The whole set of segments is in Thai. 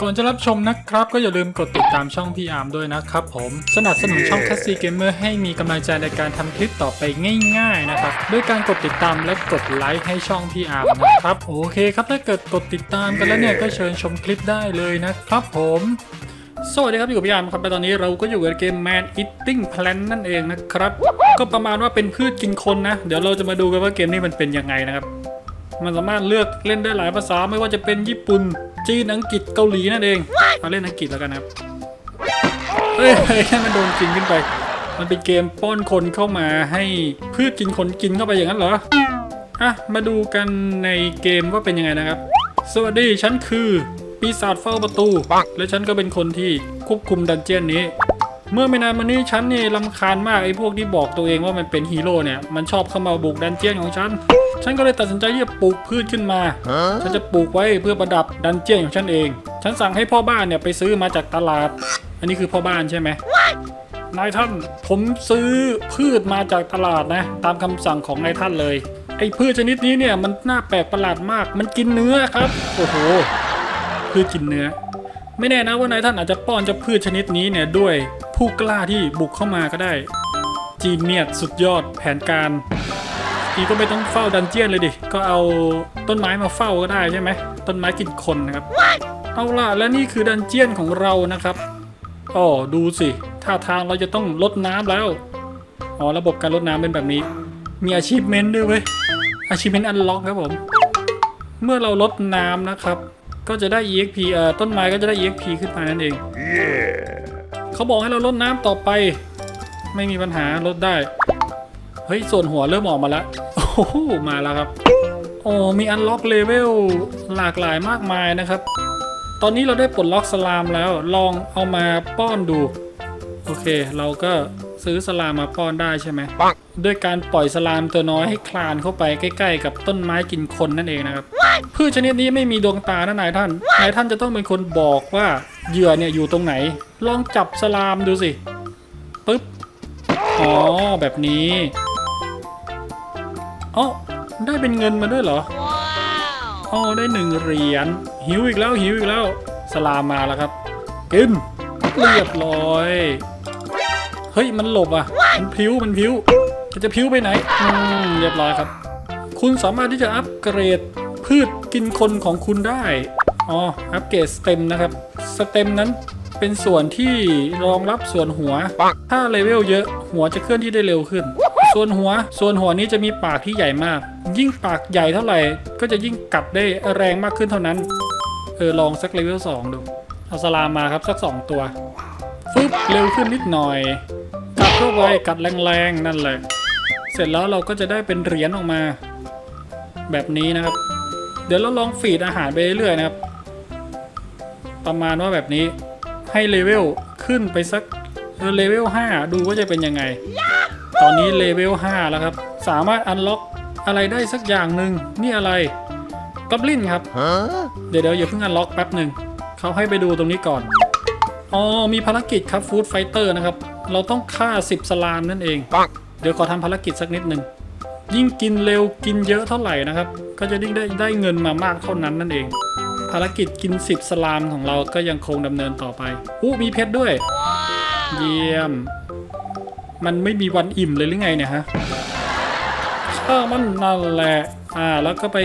ก่อนจะรับชมนะครับ ก็อย่าลืมกดติดตามช่องพี่อาร์มด้วยนะครับผม สนับสนุนช่อง c a s s y Gamer ให้มีกำลังใจในการทำคลิปต่อไปง่ายๆนะครับด้วยการกดติดตามและกดไลค์ให้ช่องพี่อาร์มนะครับโอเคครับถ้าเกิดกดติดตามกันแล้วเนี่ยก็เชิญชมคลิปได้เลยนะครับผมสวัสดีครับอยู่กับพี่อาร์มครับและตอนนี้เราก็อยู่กับเกม Man Eating Plant นั่นเองนะครับ ก็ประมาณว่าเป็นพืชกินคนนะ เดี๋ยวเราจะมาดูกันว่าเกมนี้มันเป็นยังไงนะครับ มันสามารถเลือกเล่นได้หลายภาษาไม่ว่าจะเป็นญี่ปุ่น จีน อังกฤษ เกาหลีนั่นเองเอาเล่นอังกฤษแล้วกันนะครับเฮ้ยเฮ้ยให้มันโดนกินขึ้นไป มันเป็นเกมป้อนคนเข้ามาให้พืชกินคนกินเข้าไปอย่างนั้นเหรอ อะ มาดูกันในเกมว่าเป็นยังไงนะครับ สวัสดีฉันคือปีศาจเฝ้าประตู และฉันก็เป็นคนที่ควบคุมดันเจียนนี้ เมื่อไม่นานมานี้ฉันนี่ลำคาญมากไอ้พวกที่บอกตัวเองว่ามันเป็นฮีโร่เนี่ยมันชอบเข้ามาบุกดันเจียนของฉัน ฉันก็เลยตัดสินใจที่จะปลูกพืชขึ้นมา ฉันจะปลูกไว้เพื่อประดับดันเจียนของฉันเอง ฉันสั่งให้พ่อบ้านเนี่ยไปซื้อมาจากตลาด อันนี้คือพ่อบ้านใช่ไหมนายท่านผมซื้อพืชมาจากตลาดนะ ตามคำสั่งของนายท่านเลย ไอ้พืชชนิดนี้เนี่ยมันน่าแปลกประหลาดมาก มันกินเนื้อครับโอ้โหพืชกินเนื้อ ไม่แน่นะว่านายท่านอาจจะป้อนเจะพืชชนิดนี้เนี่ยด้วย ผู้กล้าที่บุกเข้ามาก็ได้ จีนเนี่ยสุดยอดแผนการทีก็ไม่ต้องเฝ้าดันเจียนเลยดิ ก็เอาต้นไม้มาเฝ้าก็ได้ใช่ไหม ต้นไม้กินคนนะครับ เอาล่ะ และนี่คือดันเจียนของเรานะครับอ๋อดูสิท่าทางเราจะต้องลดน้ำแล้ว อ๋อ ระบบการลดน้ำเป็นแบบนี้ มีอาชีพเมนด้วยเว้ย อาชีพเมนอันล็อกครับผม เมื่อเราลดน้ำนะครับ ก็จะได้ EXP เอ่อต้นไม้ก็จะได้ EXP ขึ้นมานั่นเอง เขาบอกให้เราลดน้ำต่อไป ไม่มีปัญหาลดได้ เฮ้ย ส่วนหัวเริ่มออกมาแล้วโอ้โหมาแล้วครับ โอ้ มีอันล็อกเลเวลหลากหลายมากมายนะครับ ตอนนี้เราได้ปลดล็อกสลามแล้ว ลองเอามาป้อนดู โอเค เราก็ซื้อสลามมาป้อนได้ใช่ไหมด้วยการปล่อยสลามตัวน้อยให้คลานเข้าไปใกล้ ๆ กับต้นไม้กินคนนั่นเองนะครับพืชชนิดนี้ไม่มีดวงตานะนายท่าน นายท่านจะต้องเป็นคนบอกว่า เหยื่อเนี่ยอยู่ตรงไหน ลองจับสลามดูสิปึ๊บอ๋อแบบนี้อ๋อได้เป็นเงินมาด้วยเหรออ๋อได้หนึ่งเหรียญหิวอีกแล้วหิวอีกแล้ว สลามมาแล้วครับกินเรียบร้อยเฮ้ยมันหลบอะมันพิ้วมันพิ้วมันจะพิ้วไปไหนอืมเรียบร้อยครับ คุณสามารถที่จะอัปเกรดพืชกินคนของคุณได้อ๋ออัปเกรดสเต็มนะครับ สเต็มนั้นเป็นส่วนที่รองรับส่วนหัว ถ้าเลเวลเยอะหัวจะเคลื่อนที่ได้เร็วขึ้น ส่วนหัว ส่วนหัวนี้จะมีปากที่ใหญ่มาก ยิ่งปากใหญ่เท่าไหร่ ก็จะยิ่งกัดได้แรงมากขึ้นเท่านั้น เออลองสักเลเวลสองดู เอาสลามมาครับสักสองตัว ฟึบเร็วขึ้นนิดหน่อย กัดเข้าไปกัดแรงๆนั่นแหละ เสร็จแล้วเราก็จะได้เป็นเหรียญออกมา แบบนี้นะครับ เดี๋ยวเราลองฟีดอาหารไปเรื่อยๆนะครับ ประมาณว่าแบบนี้ให้เลเวลขึ้นไปสักเลเวล5ดูว่าจะเป็นยังไง ตอนนี้เลเวล5แล้วครับ สามารถอันล็อกอะไรได้สักอย่างหนึ่งนี่อะไรกอบลินครับเดี๋ยวเดี๋ยวอย่าเพิ่งอันล็อกแป๊บหนึ่งเขาให้ไปดูตรงนี้ก่อนอ๋อมีภารกิจครับฟู้ดไฟเตอร์นะครับ เราต้องฆ่า 10 สลามนั่นเองเดี๋ยวขอทำภารกิจสักนิดหนึ่งยิ่งกินเร็วกินเยอะเท่าไหร่นะครับ ก็จะยิ่งได้ได้เงินมามากเท่านั้นนั่นเอง ภารกิจกิน 10 สลามของเราก็ยังคงดำเนินต่อไปอู้มีเพชรด้วย เยี่ยม มันไม่มีวันอิ่มเลยหรือไงเนี่ยฮะข้ามันนั่นแหละ อ่า แล้วก็ไป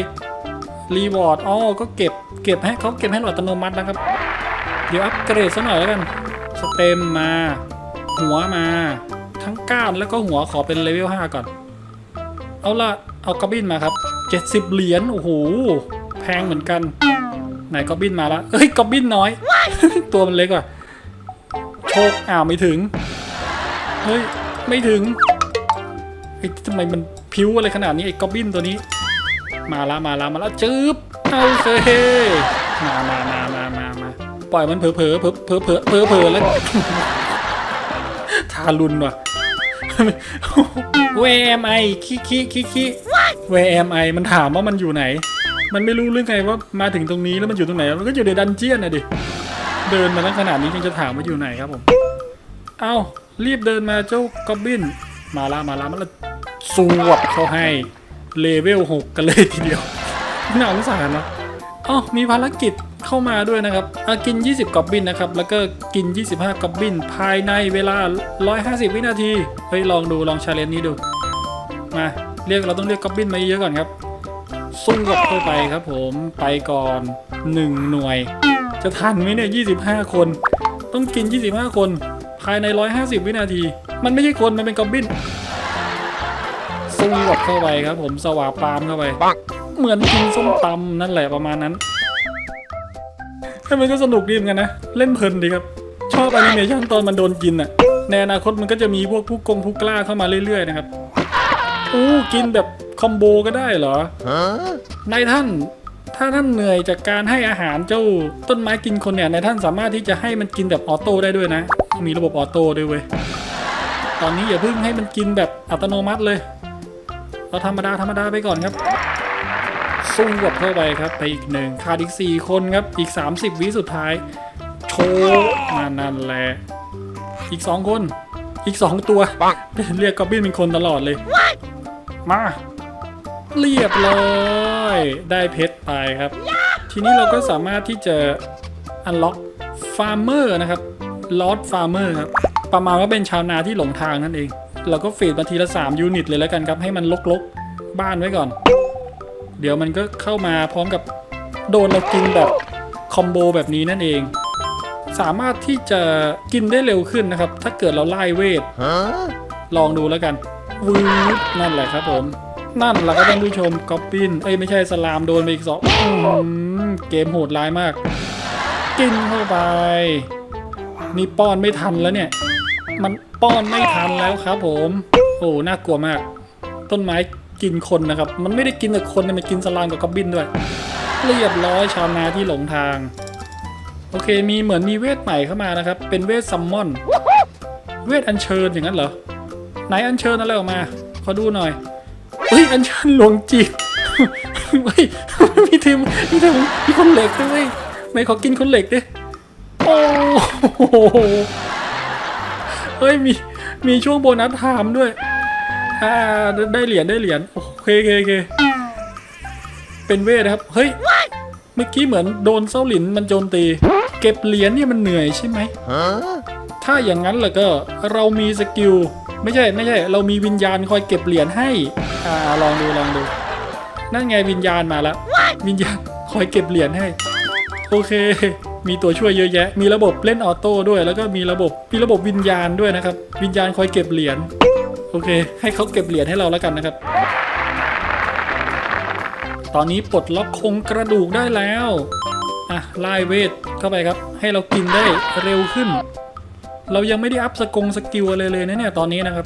รีวอร์ดอ๋อก็เก็บ เก็บให้เขาเก็บให้อัตโนมัตินะครับ เดี๋ยวอัปเกรดซะหน่อยแล้วกัน สเต็มมา หัวมา ทั้งก้านแล้วก็หัวขอเป็นเลเวล5ก่อน เอาละเอากระบินมาครับ 70 เหรียญ โอ้โห แพงเหมือนกัน ไหนกระบินมาแล้วเอ้ยกระบินน้อย ตัวมันเล็กว่ะโชคอ้าวไม่ถึง เฮ้ย ไม่ถึงไอ้ยทำไมมันพิ้วอะไรขนาดนี้ไอ้กอบบินตัวนี้ มาละมาละมาละจืบเอาเซมามามามามามาปล่อยมันเผลอเผลอเผลอเผลอเผลอเผลอเผลอแล้วทารุนว่ะเวมไอคิคิคิคิเวมไอมันถามว่ามันอยู่ไหน มันไม่รู้เรื่องไงว่ามาถึงตรงนี้แล้วมันอยู่ตรงไหน มันก็อยู่ในดันเจียนนะดิ เดินมาตั้งขนาดนี้ยังจะถามว่าอยู่ไหนครับผม เอารีบเดินมาเจ้ากอบบิน มาละมาละมาละสวบเขาให้เลเวลหกกันเลยทีเดียวน่าสงสารนะอ๋อมีภารกิจเข้ามาด้วยนะครับอะกิน 20กอบบินนะครับ แล้วก็กิน 25กอบบิน ภายในเวลา 150 วินาที เฮ้ย ลองดู ลองชาเลนจ์นี้ดู มา เรียกเราต้องเรียกกอบบินมาเยอะก่อนครับ สู้กับเข้าไปครับผมไปก่อน 1 หน่วย จะทันไหมเนี่ย25 คน ต้องกิน 25 คน ภายใน 150 วินาที มันไม่ใช่คน มันเป็นกอบบินสู้กับเข้าไปครับผมสว่าปามเข้าไป เหมือนกินส้มตำนั่นแหละประมาณนั้นให้มันก็สนุกดีเหมือนกันนะ เล่นเพลินดีครับ ชอบแอนิเมชันตอนมันโดนกินอะในอนาคตมันก็จะมีพวกผู้กงผู้กล้าเข้ามาเรื่อยๆนะครับ อู้กินแบบคอมโบก็ได้เหรอนายท่าน ถ้าท่านเหนื่อยจากการให้อาหารเจ้าต้นไม้กินคนเนี่ยนายท่านสามารถที่จะให้มันกินแบบออโต้ได้ด้วยนะ มีระบบออโต้ด้วยเว้ยตอนนี้อย่าเพิ่งให้มันกินแบบอัตโนมัติเลย เราธรรมดาธรรมดาไปก่อนครับสู้กับเข้าไปครับไปอีกหนึ่งขาดอีก4คนครับอีก 30 วิสุดท้าย โชว์มานั่นแหละอีก2คนอีก2ตัวเรียกกอบบินเป็นคนตลอดเลย มา เรียบร้อยได้เพชรไปครับ ทีนี้เราก็สามารถที่จะ unlock farmer นะครับ lord farmer ครับประมาณว่าเป็นชาวนาที่หลงทางนั่นเอง เราก็ฟีดมาทีละ 3 ยูนิตเลยแล้วกันครับ ให้มันลกๆ บ้านไว้ก่อน เดี๋ยวมันก็เข้ามาพร้อมกับโดนเรากินแบบคอมโบแบบนี้นั่นเอง สามารถที่จะกินได้เร็วขึ้นนะครับ ถ้าเกิดเราไล่เวทลองดูแล้วกัน วืดนั่นแหละครับผม นั่นแหละก็ท่านผู้ชมก๊อปปินเอ้ยไม่ใช่สลามโดนไปอีกสองอเกมโหดร้ายมาก กินเข้าไป นี่ป้อนไม่ทันแล้วเนี่ย มันป้อนไม่ทันแล้วครับผม โอ้น่ากลัวมาก ต้นไม้กินคนนะครับ มันไม่ได้กินแต่คนนะมันกินสลามกับกอบบินด้วย เรียบร้อยชาวนาที่หลงทาง โอเคมีเหมือนมีเวทใหม่เข้ามานะครับ เป็นเวทซัมมอน เวทอัญเชิญอย่างนั้นเหรอ ไหนอัญเชิญอะไรออกมาขอดูหน่อยเฮ้ยอัญเชิญหลวงจีบเฮ้ยมีทีมมีทีมมีคนเหล็กด้วยไหนขอกินคนเหล็กดิโอ้โหเฮ้ยมีมีช่วงโบนัสไทม์ด้วยอ่าได้เหรียญได้เหรียญโอเคโอเคโอเคเป็นเวทนะครับเฮ้ยเมื่อกี้เหมือนโดนเส้าหลินมันโจมตี เก็บเหรียญเนี่ยมันเหนื่อยใช่ไหมถ้าอย่างนั้นแล้วก็เรามีสกิล ไม่ใช่ไม่ใช่ เรามีวิญญาณคอยเก็บเหรียญให้อ่าลองดูลองดู นั่นไงวิญญาณมาแล้ววิญญาณคอยเก็บเหรียญให้ โอเค มีตัวช่วยเยอะแยะ มีระบบเล่นออโต้ด้วย แล้วก็มีระบบมีระบบวิญญาณด้วยนะครับ วิญญาณคอยเก็บเหรียญโอเค ให้เขาเก็บเหรียญให้เราแล้วกันนะครับ ตอนนี้ปลดล็อกโครงกระดูกได้แล้วอะไล่เวทเข้าไปครับ ให้เรากินได้เร็วขึ้น เรายังไม่ได้อัพสกงสกิลอะไรเลยนะเนี่ยตอนนี้นะครับ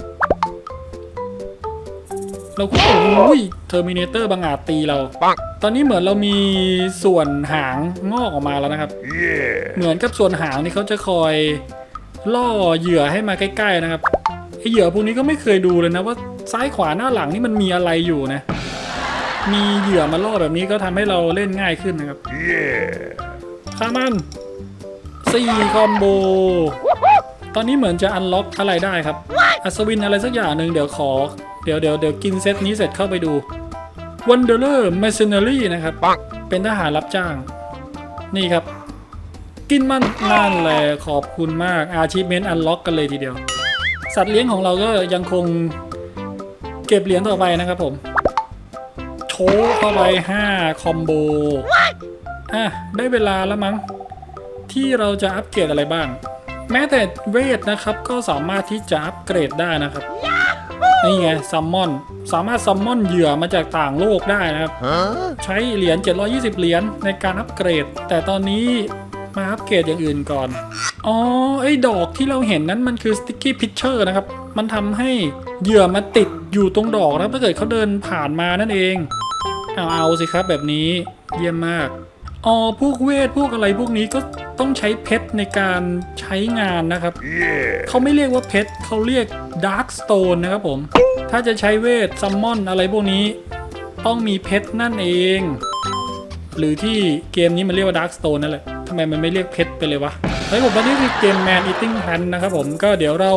เราก็โอ้ยเทอร์มินเตอร์บังอาจตีเรา ตอนนี้เหมือนเรามีส่วนหางงอกออกมาแล้วนะครับเหมือนกับส่วนหางนี่เขาจะคอยล่อเหยื่อให้มาใกล้ ๆนะครับไอเหยื่อพวกนี้ก็ไม่เคยดูเลยนะว่าซ้ายขวาหน้าหลังนี่มันมีอะไรอยู่นะ มีเหยื่อมาล่อแบบนี้ก็ทำให้เราเล่นง่ายขึ้นนะครับข้ามันสี่คอมโบ ตอนนี้เหมือนจะอันล็อกอะไรได้ครับ อัศวินอะไรสักอย่างหนึ่งเดี๋ยวขอ เดี๋ยวเดี๋ยวเดี๋ยวกินเซตนี้เสร็จเข้าไปดู Wanderer Mercenary นะครับเป็นทหารรับจ้าง นี่ครับ กินมันนั่นแหละขอบคุณมาก Achievement Unlock กันเลยทีเดียว สัตว์เลี้ยงของเราก็ยังคงเก็บเหรียญต่อไปนะครับผมโชว์เข้าไป5คอมโบอะได้เวลาแล้วมั้งที่เราจะอัปเกรดอะไรบ้าง แม้แต่เวทนะครับก็สามารถที่จะอัปเกรดได้นะครับนี่ไงซัมมอนสามารถซัมมอนเหยื่อมาจากต่างโลกได้นะครับ ใช้เหรียญ 720 เหรียญในการอัปเกรด แต่ตอนนี้มาอัปเกรดอย่างอื่นก่อน อ๋อ ไอ้ดอกที่เราเห็นนั้นมันคือ sticky picture นะครับ มันทำให้เหยื่อมาติดอยู่ตรงดอกแล้วถ้าเกิดเขาเดินผ่านมานั่นเอง เอาเอาสิครับแบบนี้เยี่ยมมาก อ๋อพวกเวทพวกอะไรพวกนี้ก็ต้องใช้เพชรในการใช้งานนะครับเขาไม่เรียกว่าเพชรเขาเรียกดาร์กสโตนนะครับผม ถ้าจะใช้เวทซัมมอนอะไรพวกนี้ ต้องมีเพชรนั่นเอง หรือที่เกมนี้มันเรียกว่าดาร์กสโตนนั่นแหละทำไมมันไม่เรียกเพชรไปเลยวะเฮ้ยผมวันนี้คือเกม Man Eating Hand นะครับผมก็เดี๋ยวเรา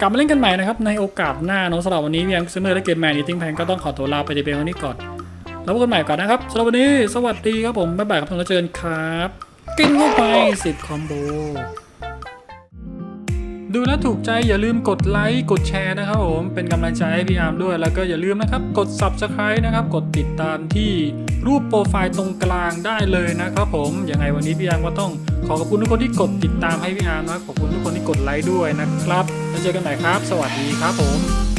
กลับมาเล่นกันใหม่นะครับ ในโอกาสหน้าเนอะสำหรับวันนี้พี่แอมซูเมอร์และเกม Man Eating Hand ก็ต้องขอตัวลาไปแต่เพียงเท่านี้ก่อน แล้วพบกันใหม่ก่อนนะครับสำหรับวันนี้สวัสดีครับผมบ๊ายบายครับทุกท่านเจอกันครับ กินเข้าไปสิบคอมโบดูแล้วถูกใจอย่าลืมกดไลค์กดแชร์นะครับผมเป็นกำลังใจให้พี่อาร์มด้วยแล้วก็อย่าลืมนะครับ กด Subscribe นะครับ กดติดตามที่รูปโปรไฟล์ตรงกลางได้เลยนะครับผมยังไงวันนี้พี่อาร์มก็ต้องขอขอบคุณทุกคนที่กดติดตามให้พี่อาร์มนะขอบคุณทุกคนที่กดไลค์ด้วยนะครับแล้วเจอกันใหม่ครับ สวัสดีครับผม